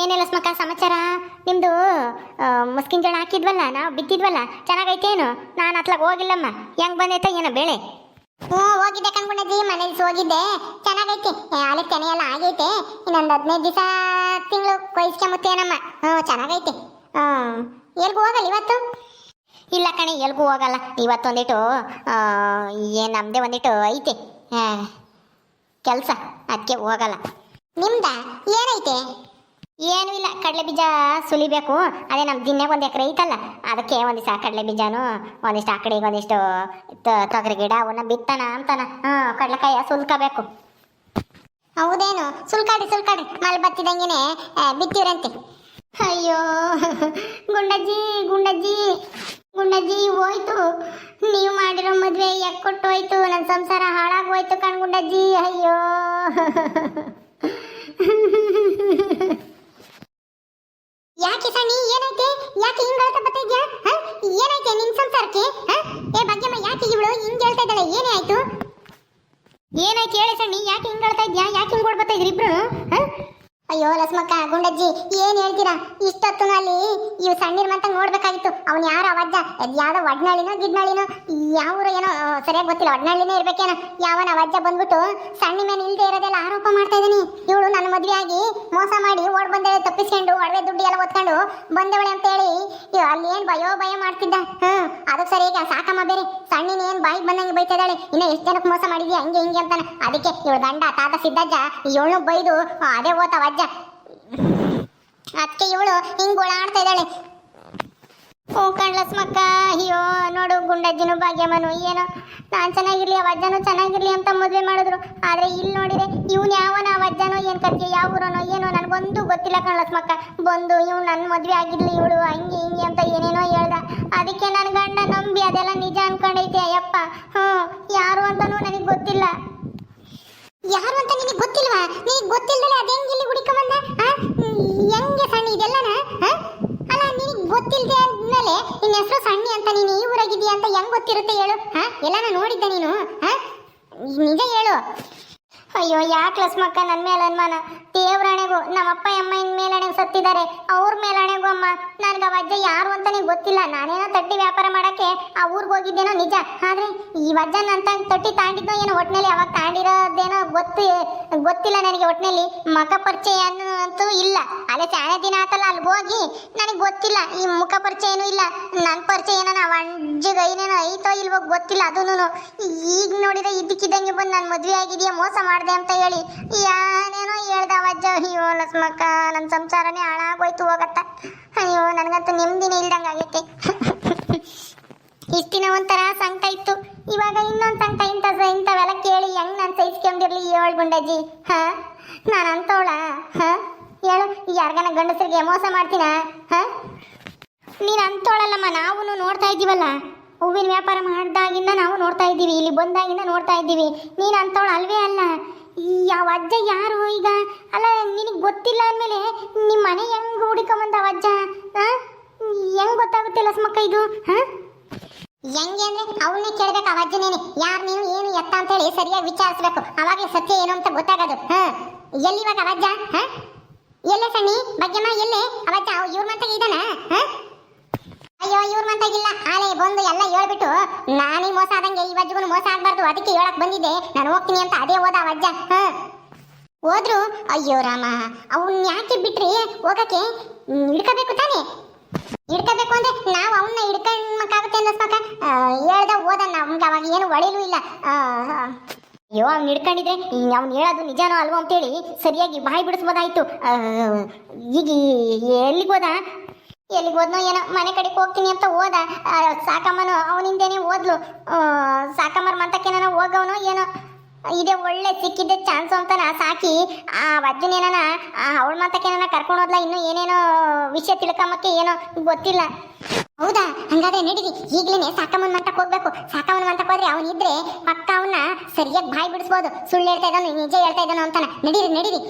ಏನಿಲ್ಲ ಸ್ಮಕ ಸಮಾಚಾರ? ನಿಮ್ಮದು ಮುಸ್ಕಿನ ಜೋಳ ಹಾಕಿದ್ವಲ್ಲ ನಾವು ಬಿತ್ತಿದ್ವಲ್ಲ ಚೆನ್ನಾಗೈತೇನು? ನಾನು ಅತ್ಲಾಗ ಹೋಗಿಲ್ಲಮ್ಮ. ಹೆಂಗ್ ಬಂದೈತೆ ಏನೋ ಬೇಳೆ. ಹ್ಞೂ ಹೋಗಿದ್ದೆ ಕಣ್ಕೊಂಡಜ್ಜಿ ಮನೇಲಿ ಹೋಗಿದ್ದೆ ಚೆನ್ನಾಗೈತೆ. ಅಲ್ಲಿ ತೆನೆ ಎಲ್ಲ ಆಗೈತೆ. ಇನ್ನೊಂದು ಹದಿನೈದು ದಿವಸ ತಿಂಗಳು ಕೊಯ್ಸ್ಕೊಂಬತ್ತೇನಮ್ಮ ಹ್ಞೂ ಚೆನ್ನಾಗೈತೆ. ಹ್ಞೂ ಎಲ್ಗೂ ಹೋಗಲ್ಲ ಇವತ್ತು? ಇಲ್ಲ ಕಣೆ ಎಲ್ಗೂ ಹೋಗಲ್ಲ. ಇವತ್ತು ಒಂದಿಟ್ಟು ಏನು ನಮ್ಮದೇ ಒಂದಿಟ್ಟು ಐತೆ. ಕೆಲಸ. ಅದಕ್ಕೆ ಹೋಗಲ್ಲ. ನಿಮ್ದ? ಏನೈತೆ? ಏನೂ ಇಲ್ಲ, ಕಡಲೆ ಬೀಜ ಸುಲಿಬೇಕು. ಅದೇ ನಮ್ಮ ದಿನ್ಯಾಗ ಒಂದು ಎಕರೆ ಐತಲ್ಲ, ಅದಕ್ಕೆ ಒಂದಿಷ್ಟು ಕಡಲೆ ಬೀಜನು, ಒಂದಿಷ್ಟು ಆ ಕಡೆಗೆ ಒಂದಿಷ್ಟು ತೊಗರಿ ಗಿಡ ಅವನ್ನ ಬಿತ್ತನ ಅಂತಾನ. ಹ್ಞೂ ಕಡಲೆಕಾಯ ಸುಲ್ಕಬೇಕು. ಹೌದೇನು? ಸುಲ್ಕಾಡಿ ಸುಲ್ಕಾಡಿ ಮಳೆ ಬತ್ತಿದಂಗೆನೆ ಬಿತ್ತಿವ್ರಂತೆ. ಅಯ್ಯೋ, ಗುಂಡಜ್ಜಿ ಗುಂಡಜ್ಜಿ ಗುಂಡಜ್ಜಿ, ಹೋಯ್ತು. ನೀವು ಮಾಡಿರೋ ಮದುವೆ ಎಕ್ಕೊಟ್ಟು ಹೋಯ್ತು ನನ್ನ ಸಂಸಾರ ಹಾಳಾಗೋಯ್ತು ಕಣ್ ಗುಂಡಜ್ಜಿ, ಅಯ್ಯೋ ಯಾಕೆ ಸಣ್ಣಿ ಏನೈತೆ ಯಾಕೆ ಹಿಂಗ್ ಹೇಳ್ತಾ ಬರ್ತಾ ಇದ್ಯಾ ಹ? ಏನೈತೆ ನಿನ್ ಸಂಸಾರಕ್ಕೆ ಹ? ಏ ಭಾಗ್ಯಮ್ಮ ಯಾಕೆ ಇವಳು ಹಿಂಗ್ ಹೇಳ್ತಾ ಇದ್ದಾಳೆ ಏನೇ ಆಯ್ತು ಏನಾಯ್ತು ಹೇಳಿ ಸಣ್ಣಿ ಯಾಕೆ ಹಿಂಗ್ ಹೇಳ್ತಾ ಇದ್ಯಾ ಯಾಕೆ ಹಿಂಗ್ ಓಡ್ ಬರ್ತಾ ಇದ್ರಿ ಇಬ್ರು ಹ? ಅಯ್ಯೋ ಲಸ್ಮಕ್ಕ ಗುಂಡಜ್ಜಿ ಏನ್ ಹೇಳ್ತೀರಾ? ಇಷ್ಟೊತ್ತು ಅಲ್ಲಿ ಇವ್ ಸಣ್ಣೀರ್ ಮಂತ ನೋಡ್ಬೇಕಾಗಿತ್ತು. ಅವ್ನು ಯಾರ ಅವಜ್ಜ ಅದು ಯಾವ್ದೋ ಒಡ್ನಾಳಿನೋ ಗಿಡ್ನಾಳಿನೋ ಯಾವ ಏನೋ ಸರಿಯಾಗಿ ಗೊತ್ತಿಲ್ಲ. ಒಡ್ನಾಳಿನೇ ಇರ್ಬೇಕೇನೋ? ಯಾವನ ಅವಜ್ಜ ಬಂದ್ಬಿಟ್ಟು ಸಣ್ಣ ಮೇಲೆ ಇಲ್ದೇ ಇರೋದೆಲ್ಲ ಆರೋಪ ಮಾಡ್ತಾ ಇದೀನಿ ಇವಳು ನನ್ನ ಮದ್ವೆ ಆಗಿ ಮೋಸ ಮಾಡಿ ಓಡ್ ಬಂದೇಳೆ ತಪ್ಪಿಸ್ಕೊಂಡು ಒಡವೆ ದುಡ್ಡು ಎಲ್ಲ ಒತ್ಕೊಂಡು ಬಂದವಳೆ ಅಂತ ಹೇಳಿ ಅಲ್ಲಿ ಏನ್ ಭಯೋ ಭಯ ಮಾಡ್ತಿದ್ದ? ಹ್ಮ್ ಅದು ಸರಿ ಈಗ ಸಾಕಮ್ಮ ಬೇರೆ. ಸಣ್ಣಿನ ಏನ್ ಬಾಯಿಗೆ ಬಂದಂಗೆ ಬೈತಿದ್ದಾಳೆ ಇನ್ನು ಎಷ್ಟು ಜನಕ್ಕೆ ಮೋಸ ಮಾಡಿದ್ಯಾ? ಹಂಗೆ ಹಿಂಗೆ ಅಂತಾನೆ. ಅದಕ್ಕೆ ಇವಳು ಗಂಡ ತಾತ ಸಿದ್ದಜ್ಜ ಇವಳು ಬೈದು ಅದೇ ಓತಾವ ಅಜ್ಜ ಅದಕ್ಕೆ ಇವಳು ಹಿಂಗ್ ಓಡಾಡ್ತಾ ಇದ್ದಾಳೆ. ಓ ಕಣ್ಲಸ್ಮಕ್ಕ ಅಯ್ಯೋ, ನೋಡು ಗುಂಡಜ್ಜನು ಭಾಗ್ಯಮ್ಮನು, ಏನೋ ನಾನ್ ಚೆನ್ನಾಗಿರ್ಲಿ, ಆ ಚೆನ್ನಾಗಿರ್ಲಿ ಅಂತ ಮದುವೆ ಮಾಡಿದ್ರು. ಆದ್ರೆ ಇಲ್ಲಿ ನೋಡಿದ್ರೆ ಇವ್ನು ಯಾವನ, ಆ ಅಜ್ಜನೋ ಏನ್ ಕರ್ತೀಯ ಯಾವ ಊರನೋ, ಏನೋ, ನನಗೊಂದು ಗೊತ್ತಿಲ್ಲ ಕಣ್ಲಸ್ಮಕ್ಕ ಬಂದು ಇವ್ ನನ್ನ ಮದುವೆ ಆಗಿರ್ಲಿ ಇವಳು, ಹಂಗೆ ಹಿಂಗೆ ಅಂತ ಏನೇನೋ ಹೇಳ್ದ. ಅದಕ್ಕೆ ನನ್ನ ಗಂಡ ನಂಬಿ ಅದೆಲ್ಲ ನಿಜ ಅನ್ಕೊಂಡೈತೆ, ಅಯ್ಯಪ್ಪ. ಹ್ಞೂ ಯಾರು ಅಂತಾನೂ ನನಗೆ ಗೊತ್ತಿಲ್ಲ. ಯಾರು ಅಂತ ನಿನಗೆ ಗೊತ್ತಿಲ್ವಾ? ನೀ ಗೊತ್ತಿಲ್ಲ ಅದ ಹೆಂಗೆ ಇಲ್ಲಿ ಹುಡುಕೊಂಬಂದ ಹೆಂಗೆ ಸಣ್ಣ ಇದೆಲ್ಲನ ಆ? ಅಲ್ಲ ನಿನಗೆ ಗೊತ್ತಿಲ್ಲದೆ ಅಂದ್ಮೇಲೆ ನಿನ್ನ ಹೆಸರು ಸಣ್ಣಿ ಅಂತ ನೀನು ಈ ಊರಾಗಿದ್ದೀಯ ಅಂತ ಹೆಂಗ್ ಗೊತ್ತಿರುತ್ತೆ ಹೇಳು ಹಾ? ಎಲ್ಲಾನ ನೋಡಿದ್ದ ನೀನು ಹಾ? ನಿಜ ಹೇಳು. ಅಯ್ಯೋ ಯಾಕೆ ಲಸ್ಮಕ್ಕ ನನ್ನ ಮೇಲೆ ಅನುಮಾನ? ದೇವ್ರಾಣೆಗೂ ನಮ್ಮಪ್ಪ, ಅಮ್ಮ ಇನ್ ಮೇಲಣೆ ಸತ್ತಿದ್ದಾರೆ. ಅವ್ರ ಮೇಲಣೆಗೂ ಅಮ್ಮ. ನನ್ಗೆ ವಜ್ಜ ಯಾರು ಅಂತಾನೆ ಗೊತ್ತಿಲ್ಲ. ನಾನೇನೋ ತಟ್ಟಿ ವ್ಯಾಪಾರ ಮಾಡಕ್ಕೆ ಆ ಊರಿಗೆ ಹೋಗಿದ್ದೇನೋ ನಿಜ. ಆದ್ರೆ ಈ ಅಜ್ಜನ ಅಂತ ತಟ್ಟಿ ತಾಂಡಿದ್ನೋ ಏನೋ ಒಟ್ನಲ್ಲಿ ಅವಾಗ ತಾಂಡಿರೋದೇನೋ ಗೊತ್ತು, ಗೊತ್ತಿಲ್ಲ ನನಗೆ ಒಟ್ನಲ್ಲಿ ಮುಖ ಪರಿಚಯ ಅಂತೂ ಇಲ್ಲ. ಅಲ್ಲೇ ಚಾಣೆ ದಿನ ಆತಲ್ಲ ಅಲ್ಲಿ ಹೋಗಿ ನನಗೆ ಗೊತ್ತಿಲ್ಲ. ಈ ಮುಖ ಪರಿಚಯ ಏನೂ ಇಲ್ಲ. ನನ್ನ ಪರಿಚಯ ಏನೋ ನಾವು ಅಜ್ಜಿಗೆ ಐನೇನೋ ಐತೋ ಇಲ್ವೋ ಗೊತ್ತಿಲ್ಲ. ಅದೂನು ಈಗ ನೋಡಿದ್ರೆ ಇದಕ್ಕಿದ್ದಂಗೆ ಬಂದು ನಾನು ಮದುವೆ ಆಗಿದೆಯಾ? ಮೋಸ ಮಾಡಿದೆ ಅಂತ ಹೇಳಿ. ಯಾನೇನೋ ಹೇಳ್ದವ ಅಜ್ಜ. ಅಯ್ಯೋ ಲಸ್ಮಕ್ಕ ನನ್ನ ಸಂಸಾರನೇ ಹಾಳಾಗೋಯ್ತು ಹೋಗತ್ತ. ಅಯ್ಯೋ, ನನಗಂತೂ ನೆಮ್ಮದಿನೇ ಇಲ್ದಂಗೆ ಆಗೈತೆ. ಇಷ್ಟಿನ ಒಂಥರ ಸಂಕಟ ಇತ್ತು. ಇವಾಗ ಇನ್ನೊಂದು ಸಂಕಟ ಇಂಥ ಇಂಥವೆಲ್ಲ ಕೇಳಿ ಹೆಂಗ್ ನಾನು ಸಹಿಸ್ಕೊಂಡಿರ್ಲಿ ಏಳು ಗುಂಡಜ್ಜಿ? ಹಾ? ನಾನು ಅಂತವಳ ಹಾ? ಹೇಳು, ಯಾರ್ಗನ ಗಂಡಸರಿಗೆ ಮೋಸ ಮಾಡ್ತೀನ? ಹಾ? ನೀನು ಅಂತೋಳಲ್ಲಮ್ಮ ನಾವು ನೋಡ್ತಾ ಇದ್ದೀವಲ್ಲ ಹೂವಿನ ವ್ಯಾಪಾರ ಮಾಡಿದಾಗಿಂದ ನಾವು ನೋಡ್ತಾ ಇದ್ದೀವಿ, ಇಲ್ಲಿ ಬಂದಾಗಿಂದ ನೋಡ್ತಾ ಇದ್ದೀವಿ. ನೀನು ಅಂತವಳು ಅಲ್ವೇ ಅಲ್ಲ? ಯಾವ ಅಜ್ಜ ಯಾರು ಈಗ? ಅಲ್ಲ, ನಿನಗೆ ಗೊತ್ತಿಲ್ಲ ಅಂದಮೇಲೆ ನಿಮ್ಮ ಮನೆ ಹೆಂಗ್ ಹುಡುಕೊಂಬಂದ ಅಜ್ಜ? ಹಾ ಹೆಂಗ್ ಗೊತ್ತಾಗುತ್ತೆ ಲಸ್ಮಕ್ಕ ಇದು? ಹಾ ಹೆಂಗೆ ಅಂದ್ರೆ ಅವನ್ನೇ ಕೇಳ್ಬೇಕು ಆ ಅಜ್ಜನೇನೆ. ಯಾರು ನೀವು ಏನು ಎತ್ತ ಅಂತ ಹೇಳಿ ಸರಿಯಾಗಿ ವಿಚಾರಿಸ್ಬೇಕು. ಅವಾಗಲೇ ಸತ್ಯ ಏನು ಅಂತ ಗೊತ್ತಾಗೋದು. ಹಾ ಎಲ್ಲಿವಾಗ ಅವಜ್ಜ ಹಾ ಎಲ್ಲೇ ಸಣ್ಣಿ? ಬಗ್ಗೆಮ್ಮ ಎಲ್ಲೇ? ಅವಜ್ಜ ಇವ್ರ ಮಂತಾಗ ಇದಾನ ಹಾ ಅಯ್ಯೋ ಇವ್ರ ಮಂತಾಗಿಲ್ಲ ಆಲೆ ಬಂದು ಎಲ್ಲ ಹೇಳ್ಬಿಟ್ಟು, ನಾನೇ ಮೋಸ ಆದಂಗೆ ಈ ವಜ್ಜಗೂ ಮೋಸ ಆಗ್ಬಾರ್ದು, ಅದಕ್ಕೆ ಹೇಳಕ್ ಬಂದಿದ್ದೆ. ನಾನು ಹೋಗ್ತೀನಿ ಅಂತ ಅದೇ ಹೋದ ವಜ್ಜ. ಹಾ. ಹೋದ್ರು, ಅಯ್ಯೋ ರಾಮ, ಅವನ್ ಯಾಕೆ ಬಿಟ್ರಿ ಹೋಗಕ್ಕೆ? ಹಿಡ್ಕೋಬೇಕು ತಾನೇ? ಹಿಡ್ಕಬೇಕು ಅಂದ್ರೆ ನಾವು ಅವನ್ನ ಹಿಡ್ಕೊಂಡ್ಮಕ್ಕಾಗುತ್ತೆ ಅನ್ನಿಸ್ಬೇಕ ಹೇಳ್ದ ಹೋದ ನಮ್ಗೆ ಅವಾಗ ಏನು ಒಳಿಲೂ ಇಲ್ಲ. ಅಯ್ಯೋ, ಅವ್ನು ಹಿಡ್ಕೊಂಡಿದ್ರೆ ಅವ್ನು ಹೇಳೋದು ನಿಜಾನೋ ಅಲ್ವೋ ಅಂತೇಳಿ ಸರಿಯಾಗಿ ಬಾಯಿ ಬಿಡಿಸ್ಬೋದಾಯ್ತು. ಈಗ ಎಲ್ಲಿಗೆ ಹೋದ? ಎಲ್ಲಿಗೆ ಹೋದ್ನೋ ಏನೋ, ಮನೆ ಕಡೆಗೆ ಹೋಗ್ತೀನಿ ಅಂತ ಹೋದ. ಸಾಕಮ್ಮನು ಅವನಿಂದೇನೆ ಓದ್ಲು ಸಾಕಮ್ಮರ ಮಂತಕ್ಕೇನೋ ಹೋಗವನೋ ಏನೋ. ಇದೆ ಒಳ್ಳೆ ಸಿಕ್ಕಿದ್ದೆ ಚಾನ್ಸ್ ಅಂತ ನಾ ಸಾಕಿ. ಆ ವಜ್ಜನೇನ ಅವಳ ಮಂತಕ್ಕೇನ ಕರ್ಕೊಂಡು ಹೋದ್ಲ ಇನ್ನು ಏನೇನೋ ವಿಷಯ ತಿಳ್ಕೊಂಬಕ್ಕೆ ಏನೋ ಗೊತ್ತಿಲ್ಲ. ಹೌದಾ? ಹಂಗಾದ್ರೆ ನಡೀರಿ. ಈಗಲೇ ಸಾಕಮ್ಮನ ಮಂಟಕ್ಕೆ ಹೋಗ್ಬೇಕು. ಸಾಕಮ್ಮನ ಮಂಟಕ್ಕೆ ಹೋದ್ರೆ ಅವನಿದ್ರೆ ಪಕ್ಕ ಅವನ್ನ ಸರಿಯಾಗಿ ಬಾಯಿ ಬಿಡಿಸ್ಬೋದು. ಸುಳ್ಳು ಹೇಳ್ತಾ ಇದ್ದಾನು, ನಿಜ ಹೇಳ್ತಾ ಇದ್ದಾನೋ ಅಂತಾನ. ನಡೀರಿ ನಡೀರಿ.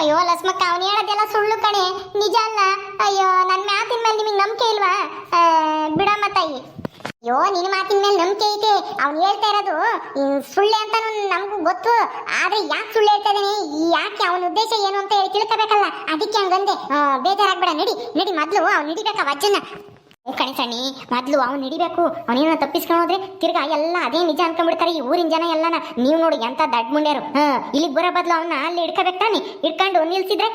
ಅಯ್ಯೋ, ಲಸ್ಮಕ್ಕ, ಅವನು ಹೇಳೋದೆಲ್ಲ ಸುಳ್ಳು ಕಣೆ. ನಿಜ ಅಲ್ಲ? ಅಯ್ಯೋ ನನ್ನ ಮಾತಿನ ಮೇಲೆ ನಿಮಗೆ ನಂಬಿಕೆ ಇಲ್ವಾ? ಬಿಡಮ್ಮ ತಾಯಿ ಅಯ್ಯೋ ನಿನ್ನ ಮಾತಿನ ಮೇಲೆ ನಂಬಿಕೆ ಐತೆ. ಅವ್ನು ಹೇಳ್ತಾ ಇರೋದು ಸುಳ್ಳೆ ಅಂತ ನಮಗೂ ಗೊತ್ತು. ಆದ್ರೆ ಯಾಕೆ ಸುಳ್ಳು ಹೇಳ್ತಾ ಇದ್ದಾನೆ? ಯಾಕೆ ಅವನ ಉದ್ದೇಶ ಏನು ಅಂತ ಹೇಳಿ ತಿಳ್ಕೋಬೇಕಲ್ಲ? ಅದಕ್ಕೆ ಹಂಗಂದೆ. ಬೇಜಾರಾಗ್ಬೇಡ, ನಡಿ. ನಡಿ, ಮೊದಲು ಅವ್ನು ನಡಿಬೇಕಾ ವಜ್ಜನ ಕಣಿ ಸಣ್ಣಿ ಮೊದ್ಲು ಅವ್ನು ಹಿಡಿಬೇಕು ಅವನೇನ ತಪ್ಪಿಸ್ಕೊಂಡು ಹೋದ್ರೆ ತಿರ್ಗಾ ಎಲ್ಲ ಅದೇ ನಿಜ ಅನ್ಕೊಂಡ್ಬಿಡ್ತಾರೆ ಈ ಊರಿನ ಜನ ಎಲ್ಲನ. ನೀವು ನೋಡಿ ಎಂತ ದಡ್ಡ ಮುಂಡ್ಯಾರು. ಹಾ, ಇಲ್ಲಿಗೆ ಬರೋ ಬದ್ಲು ಅವನ್ನ ಅಲ್ಲಿ ಹಿಡ್ಕೋಬೇಕು ತಾನೆ. ಹಿಡ್ಕೊಂಡು ನಿಲ್ಸಿದ್ರೆ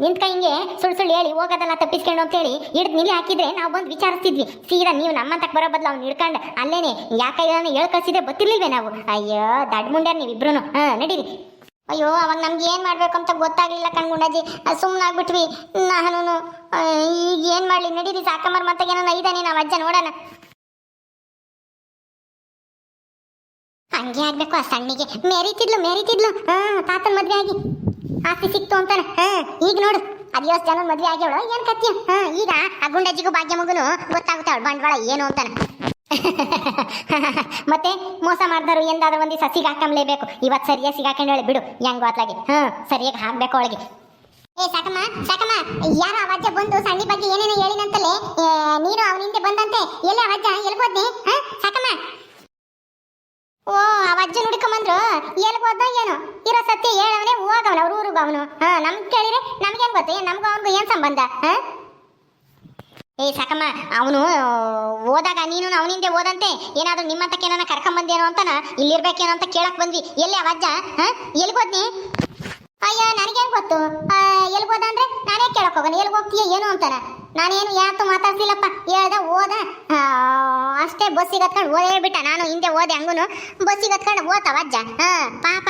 ನಿಂತ್ಕ ಹಿಂಗೆ ಸುಳ್ಳು ಸುಳ್ಳು ಹೇಳಿ ಹೋಗೋದಲ್ಲ ತಪ್ಪಿಸ್ಕೊಂಡು ಅಂತೇಳಿ ಹಿಡ್ದು ನಿಲಿ ಹಾಕಿದ್ರೆ ನಾವು ಬಂದು ವಿಚಾರಿಸ್ತಿದ್ವಿ. ಸೀದಾ ನೀವು ನಮ್ಮಂತಕ್ ಬರೋ ಬದ್ಲು ಅವ್ನು ಹಿಡ್ಕೊಂಡು ಅಲ್ಲೇನೆ ಯಾಕೆ ಹೇಳ್ ಕಳ್ಸಿದ್ರೆ ಗೊತ್ತಿರ್ಲಿಲ್ವೇ ನಾವು? ಅಯ್ಯೋ, ದಡ್ಡ ಮುಂಡ್ಯಾರ ನೀವಿಬ್ರು ಹಾ, ನಡೀರಿ. ಅಯ್ಯೋ, ಅವಾಗ ನಮ್ಗೆ ಏನು ಮಾಡ್ಬೇಕು ಅಂತ ಗೊತ್ತಾಗ್ಲಿಲ್ಲ ಕಣ್ಗುಂಡಾಜಿ ಸುಮ್ಮನಾಗ್ಬಿಟ್ವಿ ನಾನು ಈಗ ಏನು ಮಾಡಲಿ? ನಡೀರಿ, ಸಾಕಮ್ಮರ್ ಮತ್ತೆ ಏನೋ ಐದಾನೆ, ನಾವು ಅಜ್ಜ ನೋಡೋಣ. ಹಂಗೆ ಆಗ್ಬೇಕು ಆ ಸಣ್ಣಿಗೆ. ಮೆರಿತಿದ್ಲು ಮೆರಿತಿದ್ಲು. ಹಾ, ತಾತನ ಮದ್ವೆ ಆಗಿ. ಆಸ್ತಿ ಸಿಕ್ತು ಅಂತಾನೆ. ಈಗ ನೋಡು. ಅದಿವಸ್ ಜನ ಮದ್ವೆ ಆಗ್ಯವಳು. ಏನ್ ಕತ್ತಿ ಹಾ, ಈಗ ಆ ಗುಂಡಾಜಿಗೂ ಭಾಗ್ಯ ಮಗುನು ಗೊತ್ತಾಗುತ್ತೆ ಅವಳು ಬಂಡವಾಳ ಏನು ಅಂತಾನೆ. ಮತ್ತೆ ಮೋಸ ಮಾಡ್ದಾರು ಎಂದಾದ್ರೂ ಒಂದು ಸಸಿಗೆ ಹಾಕೊಂಬ್ಲೇಬೇಕು ಇವತ್ತು ಸರಿಯಾಗಿ ಸಿಗಾಕೊಂಡೇಳಿ ಬಿಡು, ಹೆಂಗ್ ಗೊತ್ತಾಗಿ ಹಾ ಸರಿಯಾಗಿ ಹಾಕ್ಬೇಕು ಅವಳಿಗೆ. ಏ, ಸಾಕಮ್ಮ ಸಾಕಮ್ಮ, ಯಾರ ಅವಜ್ಜ ಬಂದು ಸಣ್ಣಿ ಬಗ್ಗೆ ಏನೇನೋ ಹೇಳಿನಂತಲೆ ನೀನು ಅವನ ಹಿಂದೆ ಬಂದಂತೆ, ಎಲ್ಲಿ ಅವಜ್ಜ ಹಾ ಸಾಕಮ್ಮ. ಓ ಅವಜ್ಜ ನುಡ್ಕೊಂಬಂದ್ರು ಎಲ್ಗೋದ ಏನು? ಇರೋ ಸತ್ಯ ಹೇಳವನೇ ಹೋಗವನ, ಅವ್ರ ಊರಿಗೆ ಅವನು. ಹಾ ನಮ್ಗೆ ಕೇಳಿದ್ರೆ ನಮ್ಗೇನು ಗೊತ್ತು? ನಮ್ಗೂ ಅವನಿಗೂ ಏನು ಸಂಬಂಧ? ಹಾ ಏ, ಸಾಕಮ್ಮ, ಅವನು ಹೋದಾಗ ನೀನು ಅವನಿಂದೆ ಹೋದಂತೆ? ಏನಾದರೂ ನಿಮ್ಮಂತಕ್ಕೆ ಏನಾನ ಕರ್ಕೊಂಬಂದೇನೋ ಅಂತನ? ಇಲ್ಲಿರ್ಬೇಕೇನೋ ಅಂತ ಕೇಳಕ್ ಬಂದ್ವಿ. ಎಲ್ಲಿ ಅವಜ್ಜ ಎಲ್ಗೋದ್ನಿ ಅಯ್ಯೋ ನನಗೇನು ಗೊತ್ತು? ಎಲ್ಗೋದ ಅಂದ್ರೆ ನಾನೇ ಕೇಳಕ್ ಹೋಗೋಣ? ಎಲ್ಗ್ ಹೋಗ್ತೀಯ ಏನು ಅಂತಾನ? ನಾನೇನು ಯಾತು ಮಾತಾಡ್ತಿಲ್ಲಪ್ಪ ಹೇಳ್ದ ಓದ ಅಷ್ಟೇ ಬಸ್ಸಿಗೆ ಹತ್ಕೊಂಡು ಓದೇ ಬಿಟ್ಟ. ನಾನು ಹಿಂದೆ ಓದೆ ಹಂಗೂನು. ಬಸ್ಸಿಗೆ ಹತ್ಕೊಂಡು ಓದ್ತಾವ ಅಜ್ಜ? ಹಾ, ಪಾಪ.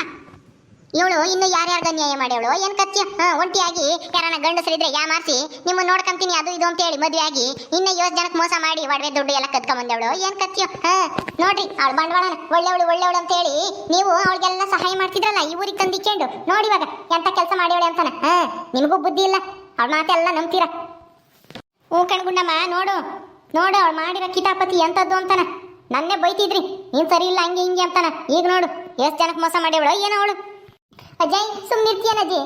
ಇವಳು ಇನ್ನು ಯಾರ್ಯಾರ್ದ ನ್ಯಾಯ ಮಾಡ್ಯವಳು? ಏನ್ ಕತ್ಯ? ಹಾ, ಒಂಟಿಯಾಗಿ ಯಾರನ್ನ ಗಂಡಸರಿದ್ರೆ ಯಾ ಮಾರ್ಸಿ? ನಿಮ್ಮ ನೋಡ್ಕೊಂತೀನಿ ಅದು ಇದು ಅಂತ ಹೇಳಿ ಮದುವೆ ಆಗಿ ಇನ್ನ ಯೋಸ್ ಜನಕ್ಕೆ ಮೋಸ ಮಾಡಿ ಒಡವೆ ದುಡ್ಡು ಎಲ್ಲ ಕತ್ಕೊಂಬಂದವಳು ಏನ್ ಕತ್ಯ? ಹಾ, ನೋಡ್ರಿ, ಅವಳು ಬಂಡವಾಳ, ಒಳ್ಳೆವಳು ಒಳ್ಳೆವಳು ಅಂತ ಹೇಳಿ ನೀವು ಅವಳಿಗೆಲ್ಲ ಸಹಾಯ ಮಾಡ್ತಿದ್ರಲ್ಲ, ಈ ಊರಿಗೆ ತಂದಿಕೊಂಡು ನೋಡಿ ಇವಾಗ, ಎಂತ ಕೆಲಸ ಮಾಡ್ಯವಳೆ ಅಂತಾನ. ಹಾ, ನಿಮಗೂ ಬುದ್ಧಿ ಇಲ್ಲ. ಅವಳ ಮಾತೆಲ್ಲ ನಂಬ್ತೀರಾ? ಹ್ಞೂ ಕಣ್ಗುಂಡಮ್ಮ ನೋಡು. ನೋಡು, ಅವಳು ಮಾಡಿರೋ ಕಿತಾಪತಿ ಎಂಥದ್ದು ಅಂತಾನ. ನನ್ನೇ ಬೈತಿದ್ರಿ. ನೀನು ಸರಿ ಇಲ್ಲ, ಹಂಗೆ ಹಿಂಗೆ ಅಂತಾನ. ಈಗ ನೋಡು, ಎಷ್ಟು ಜನಕ್ಕೆ ಮೋಸ ಮಾಡ್ಯವಳು, ಏನೋ ಅವಳು. ಅಜಯ್ ಸುಮ್ಮನಿರ್ತೀಯನಜ್ಜಿ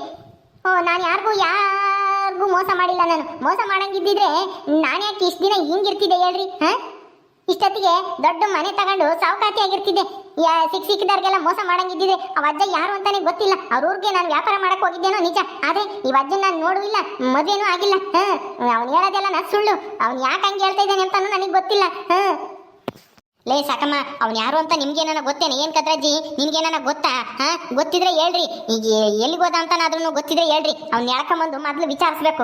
ಓ, ನಾನು ಯಾರಿಗೂ ಯಾರಿಗೂ ಮೋಸ ಮಾಡಿಲ್ಲ ನಾನು. ಮೋಸ ಮಾಡಂಗಿದ್ದಿದ್ರೆ ನಾನು ಯಾಕೆ ಇಷ್ಟು ದಿನ ಹಿಂಗಿರ್ತಿದ್ದೆ ಹೇಳ್ರಿ, ಹಾ? ಇಷ್ಟೊತ್ತಿಗೆ ದೊಡ್ಡ ಮನೆ ತಗೊಂಡು ಸಾವುಕಾತಿ ಆಗಿರ್ತಿದ್ದೆ. ಯಾ, ಸಿಕ್ ಸಿಕ್ಕಿದವ್ರಿಗೆಲ್ಲ ಮೋಸ ಮಾಡಂಗಿದ್ದಿದ್ರೆ ಅವ ಅಜ್ಜ ಯಾರು ಅಂತಾನೆ ಗೊತ್ತಿಲ್ಲ. ಅವ್ರ ಊರಿಗೆ ನಾನು ವ್ಯಾಪಾರ ಮಾಡಕ್ ಹೋಗಿದ್ದೇನೋ ನಿಜ. ಆದ್ರೆ ಈ ಅಜ್ಜನ ನಾನು ನೋಡುವಿಲ್ಲ ಮದುವೆನೂ ಆಗಿಲ್ಲ, ಹಾ? ಅವ್ನು ಹೇಳೋದೆಲ್ಲ ನಾನು ಸುಳ್ಳು. ಅವ್ನು ಯಾಕೆ ಹಂಗೆ ಹೇಳ್ತಾ ಇದ್ದಾನೆ ಅಂತಾನು ನನಗೆ ಗೊತ್ತಿಲ್ಲ, ಹಾ? ಲೇ ಸಾಕಮ್ಮ, ಅವ್ನು ಯಾರು ಅಂತ ನಿಮ್ಗೇನ ಗೊತ್ತೇನೆ? ಏನ್ ಕದ್ರಜ್ಜಿ? ನಿಮ್ಗೇನ ಗೊತ್ತಾ? ಹಾ? ಗೊತ್ತಿದ್ರೆ ಹೇಳ್ರಿ. ಈಗ ಎಲ್ಲಿಗೋದ ಅಂತನಾದ್ರೂ ಗೊತ್ತಿದ್ರೆ ಹೇಳ್ರಿ. ಅವ್ನ ಎಳ್ಕೊಂಬಂದು ಮೊದ್ಲು ವಿಚಾರಿಸ್ಬೇಕು.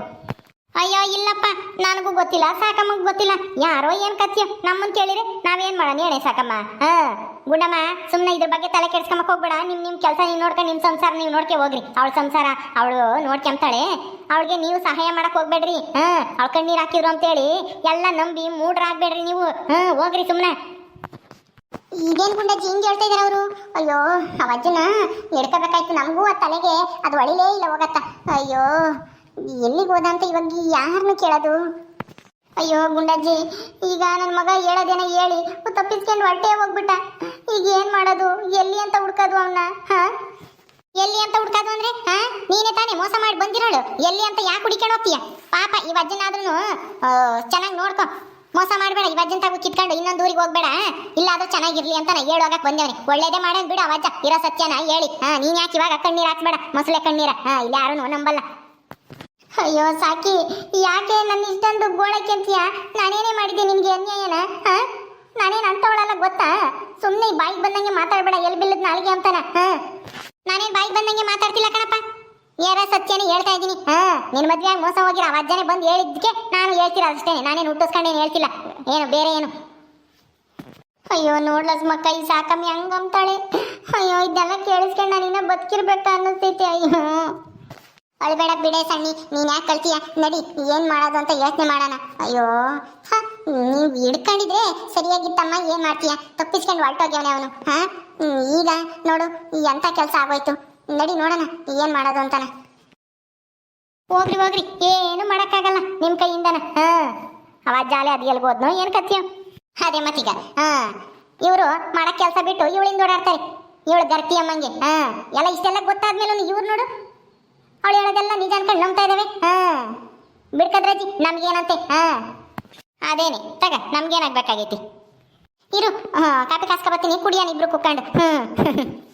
ಅಯ್ಯೋ, ಇಲ್ಲಪ್ಪ, ನನಗೂ ಗೊತ್ತಿಲ್ಲ. ಸಾಕಮ್ಮಗ್ ಗೊತ್ತಿಲ್ಲ. ಯಾರೋ ಏನ್ ಕತ್ಯ? ನಮ್ಮನ್ ಕೇಳಿದ್ರೆ ನಾವೇನ್ ಮಾಡೋಣ? ಹೇಳಿ ಸಾಕಮ್ಮ. ಹಾ. ಗುಂಡಮ್ಮ ಸುಮ್ಮನೆ ಇದ್ರ ಬಗ್ಗೆ ತಲೆ ಕೆಡ್ಸ್ಕೊಂಬಕ್ ಹೋಗ್ಬೇಡ. ನಿಮ್ ನಿಮ್ ಕೆಲಸ ನೀವು ನೋಡ್ಕೊಂಡು ನಿಮ್ ಸಂಸಾರ ನೀವು ನೋಡ್ಕೆ ಹೋಗ್ರಿ. ಅವಳ ಸಂಸಾರ, ಅವಳು ನೋಡ್ಕೊಂತಾಳೆ ಅವಳಿಗೆ ನೀವು ಸಹಾಯ ಮಾಡಕ್ ಹೋಗ್ಬೇಡ್ರಿ. ಹಾ. ಅವಳ ಕಣ್ಣೀರ್ ಹಾಕಿದ್ರು ಅಂತೇಳಿ ಎಲ್ಲ ನಂಬಿ ಮೂಡ್ರಾಗ್ಬೇಡ್ರಿ ನೀವು. ಹಾ, ಹೋಗ್ರಿ ಸುಮ್ನೆ. ಇದೇನ್ ಗುಂಡಜ್ಜಿ ಹಿಂಗೆ ಹೇಳ್ತಾ ಅವರು? ಅಯ್ಯೋ ಆ ಅಜ್ಜನ ನಮಗೂ ಆ ತಲೆಗೆ. ಅದು ಒಳಿಲೇ ಇಲ್ಲ ಹೋಗತ್ತ. ಅಯ್ಯೋ, ಎಲ್ಲಿಗೆ ಹೋದ ಅಂತ ಇವಾಗ ಯಾರನ್ನು ಕೇಳೋದು? ಅಯ್ಯೋ, ಗುಂಡಜ್ಜಿ, ಈಗ ನನ್ನ ಮಗ ಹೇಳೋದೇನ ಹೇಳಿ, ತಪ್ಪಿಸ್ಕೊಂಡು ಹೊಟ್ಟೆ ಹೋಗ್ಬಿಟ್ಟ. ಈಗ ಏನು ಮಾಡೋದು? ಎಲ್ಲಿ ಅಂತ ಹುಡ್ಕೋದು ಅವನ್ನ ಹಾ? ಎಲ್ಲಿ ಅಂತ ಹುಡ್ಕೋದು ಅಂದ್ರೆ? ಹಾ? ನೀನೇ ತಾನೇ ಮೋಸ ಮಾಡಿ ಬಂದಿರೋಳು. ಎಲ್ಲಿ ಅಂತ ಯಾಕೆ ಹುಡಿಕೊಂಡು ಹೋಗ್ತೀಯ? ಪಾಪ ಈ ಅಜ್ಜನಾದ್ರೂ ಚೆನ್ನಾಗಿ ನೋಡ್ಕೊ. ಮೋಸ ಮಾಡಬೇಡ ತಾವು ಕಿತ್ಕೊಂಡು ಇನ್ನೊಂದು ಊರಿಗೆ ಹೋಗ್ಬೇಡ ಇಲ್ಲ, ಅದು ಚೆನ್ನಾಗಿರ್ಲಿ ಅಂತ ನಾ ಹೇಳೋಗಕ್ ಬಂದೇವನಿ ಒಳ್ಳೇದೇ ಮಾಡೋದ್ ಬಿಡು ಅವಜ್ಜ ಇರೋ ಸತ್ಯನ ಹೇಳಿ. ಹಾ, ನೀನ್ ಯಾಕೆ ಇವಾಗ ಕಣ್ಣೀರ್ ಹಾಕ್ಬೇಡ, ಮೊಸಳೆ ಕಣ್ಣೀರ? ಹಾ, ಇಲ್ಲಿ ಯಾರು ನಂಬಲ್ಲ. ಅಯ್ಯೋ, ಸಾಕಿ, ಯಾಕೆ ನನ್ನ ಇಷ್ಟೊಂದು ಗೋಳಕ್ಕೆ ಅಂತೀಯ? ನಾನೇನೇ ಮಾಡಿದ್ದೆ ನಿನ್ಗೆ ಅನ್ಯಾಯನ, ಹಾ? ನಾನೇನು ಅಂತವಳಲ್ಲ ಗೊತ್ತಾ? ಸುಮ್ಮನೆ ಬಾಯಿಗೆ ಬಂದಂಗೆ ಮಾತಾಡ್ಬೇಡ ಎಲ್ಲಿ ಬಿಲ್ಲದ ನಾಳಿಗೆ ಅಂತಾನ, ಹಾ? ನಾನೇನ್ ಬಾಯಿಗೆ ಬಂದಂಗೆ ಮಾತಾಡ್ತಿಲ್ಲ ಕಣಪ್ಪ. ಯಾರ ಸತ್ಯನೇ ಹೇಳ್ತಾ ಇದ್ದೀನಿ? ಹಾ, ನಿನ್ ಮದ್ವೆ ಆಗಿ ಮೋಸ ಹೋಗಿರ ಆ ಅಜ್ಜನೇ ಬಂದು ಹೇಳಿದ್ದಕ್ಕೆ ನಾನು ಹೇಳ್ತಿರ ಅಷ್ಟೇ ನಾನೇನು ಹುಟ್ಟಿಸ್ಕೊಂಡೇನು ಹೇಳ್ತಿಲ್ಲ? ಏನು, ಬೇರೆ ಏನು? ಅಯ್ಯೋ ನೋಡ್ಲಸ್ ಮಕ್ಕ ಈ ಸಾಕಮ್ಮಿ ಹಂಗಂತಾಳೆ. ಅಯ್ಯೋ, ಇದೆಲ್ಲ ಕೇಳಿಸ್ಕೊಂಡು ಇನ್ನೂ ಬದುಕಿರ್ಬೇಕ ಅನ್ನಿಸ್ತೈತೆ, ಅಯ್ಯೋ. ಅಳ್ಬೇಡ ಬಿಡೆ ಸಣ್ಣಿ, ನೀನ್ ಯಾಕೆ ಕಳ್ತೀಯ? ನಡಿ, ಏನ್ ಮಾಡೋದು ಅಂತ ಯೋಚನೆ ಮಾಡೋಣ. ಅಯ್ಯೋ, ಹಾ, ನೀವು ಹಿಡ್ಕೊಂಡಿದ್ರೆ ಸರಿಯಾಗಿತ್ತಮ್ಮ, ಏನ್ ಮಾಡ್ತೀಯ? ತಪ್ಪಿಸ್ಕೊಂಡು ಹೊರಟೋಗ್ಯವನೇ ಅವನು, ಹಾ? ಈಗ ನೋಡು ಎಂಥ ಕೆಲಸ ಆಗೋಯ್ತು. ನಡಿ ನೋಡೋಣ ಏನು ಮಾಡೋದು ಅಂತಾನ. ಹೋಗ್ರಿ ಹೋಗ್ರಿ, ಏನು ಮಾಡಕ್ಕಾಗಲ್ಲ ನಿಮ್ಮ ಕೈಯಿಂದನ. ಹ ಅವ ಜಾಲೆ ಅದು ಎಲ್ಗೋದ್ನೋ ಏನು ಕತ್ತೀಯ. ಅದೇ ಮತ್ತೀಗ, ಹಾ, ಇವರು ಮಾಡಕ್ ಕೆಲಸ ಬಿಟ್ಟು ಇವಳಿಂದ ಓಡಾಡ್ತಾರೆ. ಇವಳು ಗರ್ತಿ ಅಮ್ಮಂಗೆ, ಹ, ಎಲ್ಲ ಇಷ್ಟೆಲ್ಲ ಗೊತ್ತಾದ್ಮೇಲೆ ಇವ್ರು ನೋಡು. ಅವಳು ಹೇಳೋದೆಲ್ಲ ನಿಜ ಅನ್ಕೊಂಡು ನಂಬ್ತಾ ಇದಾವೆ, ಹಾ. ಬಿಡ್ಕದ್ರಜ್ಜಿ ನಮ್ಗೇನಂತೆ, ಹಾಂ. ಅದೇನೆ, ತಗ, ನಮ್ಗೇನಾಗ್ಬೇಕಾಗೈತಿ. ಇರು, ಹಾ ಕಾಸ್ಕ ಬರ್ತೀನಿ ಕುಡಿಯೋಣ ಇಬ್ರು ಕುಕ್ಕೊಂಡು. ಹ್ಮ್